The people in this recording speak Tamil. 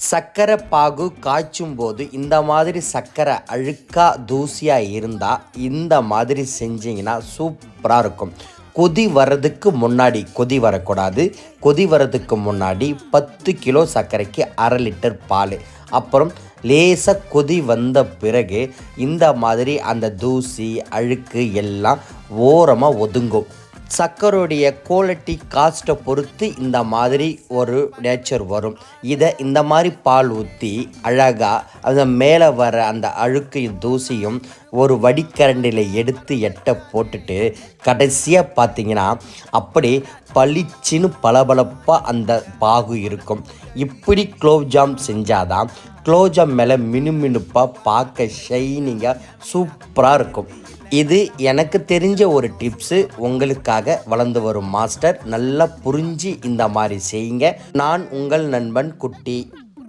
சர்க்கரை பாகு காய்ச்சும் போது இந்த மாதிரி சர்க்கரை அழுக்கா தூசியாக இருந்தால் இந்த மாதிரி செஞ்சீங்கன்னா சூப்பராக இருக்கும். கொதி வர்றதுக்கு முன்னாடி கொதி வரக்கூடாது. கொதி வர்றதுக்கு முன்னாடி பத்து கிலோ சர்க்கரைக்கு அரை லிட்டர் பால். அப்புறம் லேசாக கொதி வந்த பிறகு இந்த மாதிரி அந்த தூசி அழுக்கு எல்லாம் ஓரமாக ஒதுங்கும். சர்க்கரையுடைய குவாலிட்டி காஸ்ட்டை பொறுத்து இந்த மாதிரி ஒரு நேச்சர் வரும். இதை இந்த மாதிரி பால் ஊற்றி அழகாக அந்த மேலே வர அந்த அழுக்கையும் தூசியும் ஒரு வடிகரண்டியில் எடுத்து எட்ட போட்டுட்டு கடைசியாக பார்த்தீங்கன்னா அப்படி பளிச்சுன்னு பளபளப்பாக அந்த பாகு இருக்கும். இப்படி குலோப்ஜாம் செஞ்சாதான் குலோப்ஜாம் மேலே மினுமினுப்பாக பார்க்க ஷைனிங்காக சூப்பராக இருக்கும். இது எனக்கு தெரிஞ்ச ஒரு டிப்ஸு உங்களுக்காக வளர்ந்து வரும் மாஸ்டர். நல்லா புரிஞ்சு இந்த மாதிரி செய்யுங்க. நான் உங்கள் நண்பன் குட்டி.